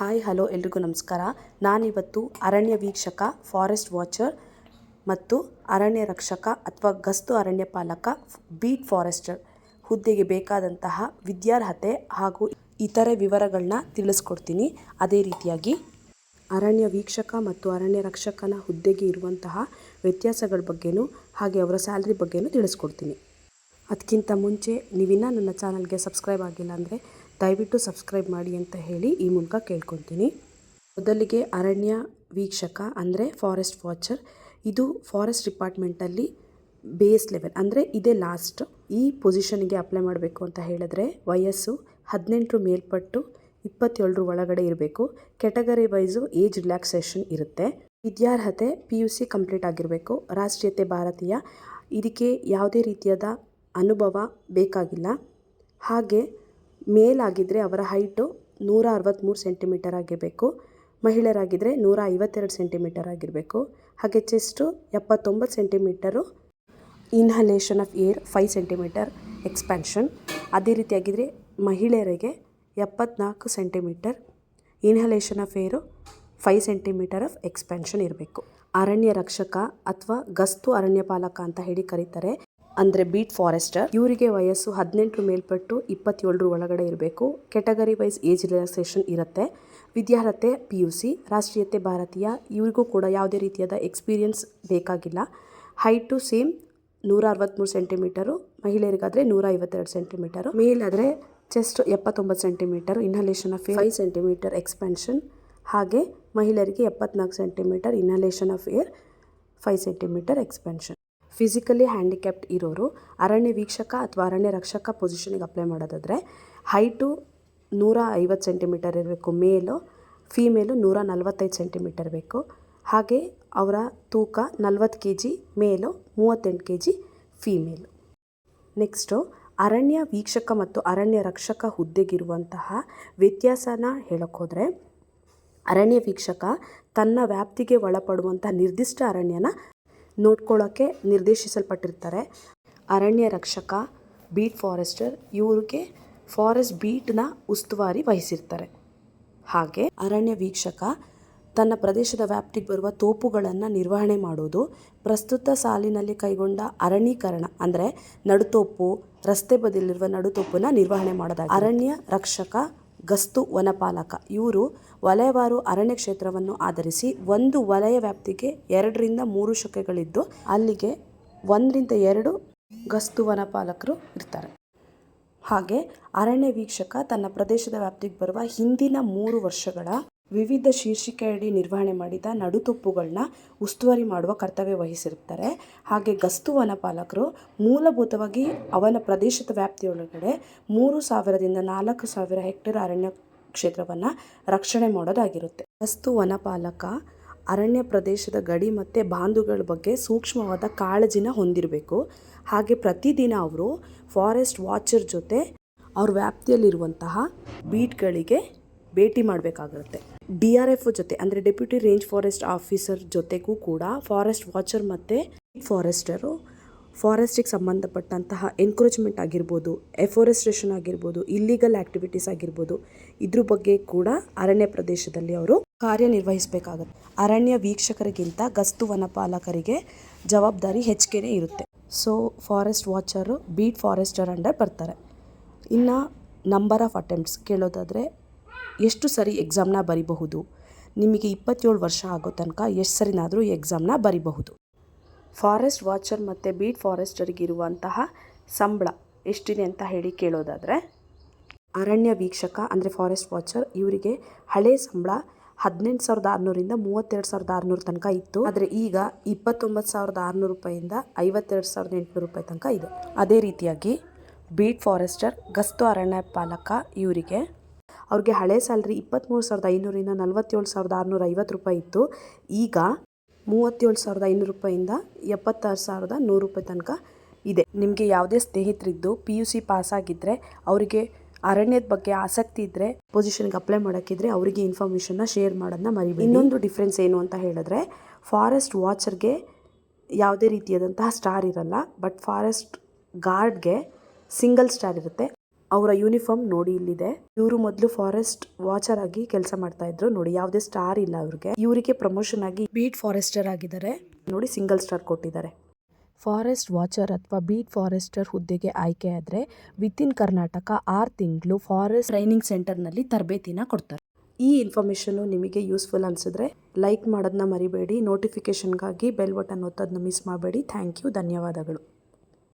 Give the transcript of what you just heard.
Hi, hello ಎಲ್ರಿಗೂ ನಮಸ್ಕಾರ. ನಾನಿವತ್ತು ಅರಣ್ಯ ವೀಕ್ಷಕ ಫಾರೆಸ್ಟ್ ವಾಚರ್ ಮತ್ತು ಅರಣ್ಯ ರಕ್ಷಕ ಅಥವಾ ಗಸ್ತು ಅರಣ್ಯ ಪಾಲಕ ಬೀಟ್ ಫಾರೆಸ್ಟರ್ ಹುದ್ದೆಗೆ ಬೇಕಾದಂತಹ ವಿದ್ಯಾರ್ಹತೆ ಹಾಗೂ ಇತರೆ ವಿವರಗಳನ್ನ ತಿಳಿಸ್ಕೊಡ್ತೀನಿ. ಅದೇ ರೀತಿಯಾಗಿ ಅರಣ್ಯ ವೀಕ್ಷಕ ಮತ್ತು ಅರಣ್ಯ ರಕ್ಷಕನ ಹುದ್ದೆಗೆ ಇರುವಂತಹ ವ್ಯತ್ಯಾಸಗಳ ಬಗ್ಗೆನೂ ಹಾಗೆ ಅವರ ಸ್ಯಾಲ್ರಿ ಬಗ್ಗೆನೂ ತಿಳಿಸ್ಕೊಡ್ತೀನಿ. ಅದಕ್ಕಿಂತ ಮುಂಚೆ ನೀವಿನ್ನ ನನ್ನ ಚಾನಲ್ಗೆ ಸಬ್ಸ್ಕ್ರೈಬ್ ಆಗಿಲ್ಲ ಅಂದರೆ ದಯವಿಟ್ಟು ಸಬ್ಸ್ಕ್ರೈಬ್ ಮಾಡಿ ಅಂತ ಹೇಳಿ ಈ ಮೂಲಕ ಕೇಳ್ಕೊತೀನಿ ಮೊದಲಿಗೆ ಅರಣ್ಯ ವೀಕ್ಷಕ ಅಂದರೆ ಫಾರೆಸ್ಟ್ ವಾಚರ್ ಇದು ಫಾರೆಸ್ಟ್ ಡಿಪಾರ್ಟ್ಮೆಂಟಲ್ಲಿ ಬೇಸ್ ಲೆವೆಲ್ ಅಂದರೆ ಇದೇ ಲಾಸ್ಟ್ ಈ ಪೊಸಿಷನ್ಗೆ ಅಪ್ಲೈ ಮಾಡಬೇಕು ಅಂತ ಹೇಳಿದ್ರೆ ವಯಸ್ಸು ಹದಿನೆಂಟರ ಮೇಲ್ಪಟ್ಟು ಇಪ್ಪತ್ತೇಳರ ಒಳಗಡೆ ಇರಬೇಕು. ಕೆಟಗರಿ ವೈಸು ಏಜ್ ರಿಲ್ಯಾಕ್ಸೇಷನ್ ಇರುತ್ತೆ. ವಿದ್ಯಾರ್ಹತೆ ಪಿ ಯು ಸಿ ಕಂಪ್ಲೀಟ್ ಆಗಿರಬೇಕು. ರಾಷ್ಟ್ರೀಯತೆ ಭಾರತೀಯ. ಇದಕ್ಕೆ ಯಾವುದೇ ರೀತಿಯಾದ ಅನುಭವ ಬೇಕಾಗಿಲ್ಲ. ಹಾಗೆ ಮೇಲಾಗಿದ್ದರೆ ಅವರ ಹೈಟು ನೂರ ಅರವತ್ತ್ಮೂರು ಸೆಂಟಿಮೀಟರ್ ಆಗಿರಬೇಕು. ಮಹಿಳೆಯರಾಗಿದ್ದರೆ ನೂರ ಐವತ್ತೆರಡು ಸೆಂಟಿಮೀಟರ್ ಆಗಿರಬೇಕು. ಹಾಗೆ ಚೆಸ್ಟು ಎಪ್ಪತ್ತೊಂಬತ್ತು centimetre inhalation of air five centimetre expansion. ಅದೇ ರೀತಿಯಾಗಿದ್ದರೆ ಮಹಿಳೆಯರಿಗೆ ಎಪ್ಪತ್ನಾಲ್ಕು centimetre inhalation of air five centimetre of expansion ಇರಬೇಕು. ಅರಣ್ಯ ರಕ್ಷಕ ಅಥವಾ ಗಸ್ತು ಅರಣ್ಯ ಪಾಲಕ ಅಂತ ಹೇಳಿ ಕರೀತಾರೆ. ಅಂದರೆ ಬೀಟ್ ಫಾರೆಸ್ಟರ್. ಇವರಿಗೆ ವಯಸ್ಸು ಹದಿನೆಂಟರ ಮೇಲ್ಪಟ್ಟು ಇಪ್ಪತ್ತೇಳರ ಒಳಗಡೆ ಇರಬೇಕು. ಕೆಟಗರಿ ವೈಸ್ ಏಜ್ ರಿಲ್ಯಾಕ್ಸೇಷನ್ ಇರುತ್ತೆ. ವಿದ್ಯಾರ್ಹತೆ, ಪಿ ಯು ಸಿ, ರಾಷ್ಟ್ರೀಯತೆ, ಭಾರತೀಯ, ಇವರಿಗೂ ಕೂಡ ಯಾವುದೇ ರೀತಿಯಾದ ಎಕ್ಸ್ಪೀರಿಯನ್ಸ್ ಬೇಕಾಗಿಲ್ಲ. ಹೈಟು ಸೇಮ್ ನೂರ ಅರವತ್ತ್ಮೂರು ಸೆಂಟಿಮೀಟರು, ಮಹಿಳೆಯರಿಗಾದರೆ ನೂರ ಐವತ್ತೆರಡು ಸೆಂಟಿಮೀಟರು, ಮೇಲಾದರೆ ಚೆಸ್ಟ್ ಎಪ್ಪತ್ತೊಂಬತ್ತು centimetre inhalation of five centimetre expansion ಹಾಗೆ ಮಹಿಳೆಯರಿಗೆ ಎಪ್ಪತ್ನಾಲ್ಕು centimetre inhalation of air five centimetre expansion physically handicapped ಇರೋರು, ಅರಣ್ಯ ವೀಕ್ಷಕ ಅಥವಾ ಅರಣ್ಯ ರಕ್ಷಕ ಪೊಸಿಷನಿಗೆ ಅಪ್ಲೈ ಮಾಡೋದಾದರೆ, ಹೈಟು ನೂರ ಐವತ್ತು ಸೆಂಟಿಮೀಟರ್ ಇರಬೇಕು, ಮೇಲು, ಫೀಮೇಲು ನೂರ ನಲವತ್ತೈದು ಸೆಂಟಿಮೀಟರ್ ಬೇಕು. ಹಾಗೆ ಅವರ ತೂಕ ನಲ್ವತ್ತು ಕೆ ಜಿ ಮೇಲು ಮೂವತ್ತೆಂಟು ಕೆ ಜಿ ಫೀಮೇಲು. ನೆಕ್ಸ್ಟು, ಅರಣ್ಯ ವೀಕ್ಷಕ ಮತ್ತು ಅರಣ್ಯ ರಕ್ಷಕ ಹುದ್ದೆಗಿರುವಂತಹ ವ್ಯತ್ಯಾಸನ ಹೇಳೋಕ್ಕೋದ್ರೆ ಅರಣ್ಯ ವೀಕ್ಷಕ ತನ್ನ ವ್ಯಾಪ್ತಿಗೆ ಒಳಪಡುವಂಥ ನಿರ್ದಿಷ್ಟ ಅರಣ್ಯನ ನೋಡ್ಕೊಳ್ಳೋಕ್ಕೆ ನಿರ್ದೇಶಿಸಲ್ಪಟ್ಟಿರ್ತಾರೆ. ಅರಣ್ಯ ರಕ್ಷಕ ಬೀಟ್ ಫಾರೆಸ್ಟರ್ ಇವ್ರಿಗೆ ಫಾರೆಸ್ಟ್ ಬೀಟ್ನ ಉಸ್ತುವಾರಿ ವಹಿಸಿರ್ತಾರೆ. ಹಾಗೆ ಅರಣ್ಯ ವೀಕ್ಷಕ ತನ್ನ ಪ್ರದೇಶದ ವ್ಯಾಪ್ತಿಗೆ ಬರುವ ತೋಪುಗಳನ್ನು ನಿರ್ವಹಣೆ ಮಾಡೋದು, ಪ್ರಸ್ತುತ ಸಾಲಿನಲ್ಲಿ ಕೈಗೊಂಡ ಅರಣ್ಯೀಕರಣ ಅಂದರೆ ನಡುತೋಪು, ರಸ್ತೆ ಬದಿಯಲ್ಲಿರುವ ನಡುತೋಪನ್ನು ನಿರ್ವಹಣೆ ಮಾಡೋದಾಗಿ. ಅರಣ್ಯ ರಕ್ಷಕ ಗಸ್ತು ವನಪಾಲಕ. ಇವರು ವಲಯವಾರು ಅರಣ್ಯ ಕ್ಷೇತ್ರವನ್ನು ಆಧರಿಸಿ ಒಂದು ವಲಯ ವ್ಯಾಪ್ತಿಗೆ ಎರಡರಿಂದ ಮೂರು ಶಕೆಗಳಿದ್ದು ಅಲ್ಲಿಗೆ ಒಂದರಿಂದ ಎರಡು ಗಸ್ತು ವನಪಾಲಕರು ಇರ್ತಾರೆ. ಹಾಗೆ ಅರಣ್ಯ ವೀಕ್ಷಕ ತನ್ನ ಪ್ರದೇಶದ ವ್ಯಾಪ್ತಿಗೆ ಬರುವ ಹಿಂದಿನ ಮೂರು ವರ್ಷಗಳ ವಿವಿಧ ಶೀರ್ಷಿಕೆಯಡಿ ನಿರ್ವಹಣೆ ಮಾಡಿದ ನಡುತೊಪ್ಪುಗಳನ್ನ ಉಸ್ತುವಾರಿ ಮಾಡುವ ಕರ್ತವ್ಯ ವಹಿಸಿರ್ತಾರೆ ಹಾಗೆ ಗಸ್ತು ವನಪಾಲಕರು ಮೂಲಭೂತವಾಗಿ ಅವನ ಪ್ರದೇಶದ ವ್ಯಾಪ್ತಿಯೊಳಗಡೆ ಮೂರು ಸಾವಿರದಿಂದ ನಾಲ್ಕು ಸಾವಿರ ಹೆಕ್ಟೇರ್ ಅರಣ್ಯ ಕ್ಷೇತ್ರವನ್ನು ರಕ್ಷಣೆ ಮಾಡೋದಾಗಿರುತ್ತೆ. ಗಸ್ತು ವನಪಾಲಕ ಅರಣ್ಯ ಪ್ರದೇಶದ ಗಡಿ ಮತ್ತು ಬಾಂಧುಗಳ ಬಗ್ಗೆ ಸೂಕ್ಷ್ಮವಾದ ಕಾಳಜಿನ ಹೊಂದಿರಬೇಕು. ಹಾಗೆ ಪ್ರತಿದಿನ ಅವರು ಫಾರೆಸ್ಟ್ ವಾಚರ್ ಜೊತೆ ಅವ್ರ ವ್ಯಾಪ್ತಿಯಲ್ಲಿರುವಂತಹ ಬೀಟ್ಗಳಿಗೆ ಭೇಟಿ ಮಾಡಬೇಕಾಗಿರುತ್ತೆ. ಡಿ ಆರ್ ಎಫ್ ಜೊತೆ, ಅಂದರೆ ಡೆಪ್ಯೂಟಿ ರೇಂಜ್ ಫಾರೆಸ್ಟ್ ಆಫೀಸರ್ ಜೊತೆಗೂ ಕೂಡ ಫಾರೆಸ್ಟ್ ವಾಚರ್ ಮತ್ತು ಫಾರೆಸ್ಟರು ಫಾರೆಸ್ಟಿಗೆ ಸಂಬಂಧಪಟ್ಟಂತಹ ಎನ್ಕ್ರೋಚ್ಮೆಂಟ್ ಆಗಿರ್ಬೋದು ಎಫಾರೆಸ್ಟ್ರೇಷನ್ ಆಗಿರ್ಬೋದು ಇಲ್ಲಿಗಲ್ ಆ್ಯಕ್ಟಿವಿಟೀಸ್ ಆಗಿರ್ಬೋದು, ಇದ್ರ ಬಗ್ಗೆ ಕೂಡ ಅರಣ್ಯ ಪ್ರದೇಶದಲ್ಲಿ ಅವರು ಕಾರ್ಯನಿರ್ವಹಿಸಬೇಕಾಗುತ್ತೆ. ಅರಣ್ಯ ವೀಕ್ಷಕರಿಗಿಂತ ಗಸ್ತು ವನಪಾಲಕರಿಗೆ ಜವಾಬ್ದಾರಿ ಹೆಚ್ಚಿಗೆನೇ ಇರುತ್ತೆ. So forest watcher beat forester under ಬರ್ತಾರೆ. ಇನ್ನು ನಂಬರ್ ಆಫ್ ಅಟೆಂಪ್ಟ್ಸ್ ಕೇಳೋದಾದರೆ ಎಷ್ಟು ಸರಿ ಎಕ್ಸಾಮ್ನ ಬರಿಬಹುದು? ನಿಮಗೆ ಇಪ್ಪತ್ತೇಳು ವರ್ಷ ಆಗೋ ತನಕ ಎಷ್ಟು ಸರಿನಾದರೂ ಎಕ್ಸಾಮ್ನ ಬರಿಬಹುದು. ಫಾರೆಸ್ಟ್ ವಾಚರ್ ಮತ್ತು ಬೀಟ್ ಫಾರೆಸ್ಟರಿಗಿರುವಂತಹ ಸಂಬಳ ಎಷ್ಟಿದೆ ಅಂತ ಹೇಳಿ ಕೇಳೋದಾದರೆ, ಅರಣ್ಯ ವೀಕ್ಷಕ ಅಂದರೆ ಫಾರೆಸ್ಟ್ ವಾಚರ್ ಇವರಿಗೆ ಹಳೆ ಸಂಬಳ ಹದಿನೆಂಟು ಸಾವಿರದ ಆರುನೂರಿಂದ ಮೂವತ್ತೆರಡು ಸಾವಿರದ ಆರುನೂರು ತನಕ ಇತ್ತು. ಆದರೆ ಈಗ ಇಪ್ಪತ್ತೊಂಬತ್ತು ಸಾವಿರದ ಆರುನೂರು ರೂಪಾಯಿಂದ ಐವತ್ತೆರಡು ಸಾವಿರದ ಎಂಟುನೂರು ರೂಪಾಯಿ ತನಕ ಇದೆ. ಅದೇ ರೀತಿಯಾಗಿ ಬೀಟ್ ಫಾರೆಸ್ಟರ್ ಗಸ್ತು ಅರಣ್ಯ ಪಾಲಕ ಇವರಿಗೆ ಅವ್ರಿಗೆ ಹಳೆ ಸ್ಯಾಲ್ರಿ ಇಪ್ಪತ್ತ್ಮೂರು ಸಾವಿರದ ಐನೂರಿಂದ ನಲ್ವತ್ತೇಳು ಸಾವಿರದ ಆರುನೂರ ಐವತ್ತು ರೂಪಾಯಿ ಇತ್ತು. ಈಗ ಮೂವತ್ತೇಳು ಸಾವಿರದ ಐನೂರು ರೂಪಾಯಿಂದ ಎಪ್ಪತ್ತಾರು ಸಾವಿರದ ನೂರು ರೂಪಾಯಿ ತನಕ ಇದೆ. ನಿಮಗೆ ಯಾವುದೇ ಸ್ನೇಹಿತರಿದ್ದು ಪಿ ಯು ಸಿ ಪಾಸಾಗಿದ್ದರೆ ಅವರಿಗೆ ಅರಣ್ಯದ ಬಗ್ಗೆ ಆಸಕ್ತಿ ಇದ್ದರೆ ಪೊಸಿಷನ್ಗೆ ಅಪ್ಲೈ ಮಾಡೋಕ್ಕಿದ್ರೆ ಅವರಿಗೆ ಇನ್ಫಾರ್ಮೇಷನ್ನ ಶೇರ್ ಮಾಡೋದನ್ನ ಮರಿಬೇಡಿ. ಇನ್ನೊಂದು ಡಿಫ್ರೆನ್ಸ್ ಏನು ಅಂತ ಹೇಳಿದ್ರೆ ಫಾರೆಸ್ಟ್ ವಾಚರ್ಗೆ ಯಾವುದೇ ರೀತಿಯಾದಂತಹ ಸ್ಟಾರ್ ಇರಲ್ಲ ಬಟ್ ಫಾರೆಸ್ಟ್ ಗಾರ್ಡ್ಗೆ ಸಿಂಗಲ್ ಸ್ಟಾರ್ ಇರುತ್ತೆ. ಅವರ ಯೂನಿಫಾರ್ಮ್ ನೋಡಿ ಇಲ್ಲಿದೆ. ಇವರು ಮೊದಲು ಫಾರೆಸ್ಟ್ ವಾಚರ್ ಆಗಿ ಕೆಲಸ ಮಾಡ್ತಾ ಇದ್ರು. ನೋಡಿ ಯಾವುದೇ ಸ್ಟಾರ್ ಇಲ್ಲ ಅವ್ರಿಗೆ. ಇವರಿಗೆ ಪ್ರಮೋಷನ್ ಆಗಿ ಬೀಟ್ ಫಾರೆಸ್ಟರ್ ಆಗಿದ್ದಾರೆ. ನೋಡಿ ಸಿಂಗಲ್ ಸ್ಟಾರ್ ಕೊಟ್ಟಿದ್ದಾರೆ. ಫಾರೆಸ್ಟ್ ವಾಚರ್ ಅಥವಾ ಬೀಟ್ ಫಾರೆಸ್ಟರ್ ಹುದ್ದೆಗೆ ಆಯ್ಕೆ ಆದರೆ ವಿತಿನ್ ಕರ್ನಾಟಕ ಆರು ತಿಂಗಳು ಫಾರೆಸ್ಟ್ ಟ್ರೈನಿಂಗ್ ಸೆಂಟರ್ನಲ್ಲಿ ತರಬೇತಿನ ಕೊಡ್ತಾರೆ. ಈ ಇನ್ಫಾರ್ಮೇಷನ್ನು ನಿಮಗೆ ಯೂಸ್ಫುಲ್ ಅನಿಸಿದ್ರೆ ಲೈಕ್ ಮಾಡೋದನ್ನ ಮರಿಬೇಡಿ. ನೋಟಿಫಿಕೇಷನ್ಗಾಗಿ ಬೆಲ್ ಬಟನ್ ಒತ್ತೋದನ್ನ ಮಿಸ್ ಮಾಡಬೇಡಿ. ಥ್ಯಾಂಕ್ ಯು ಧನ್ಯವಾದಗಳು.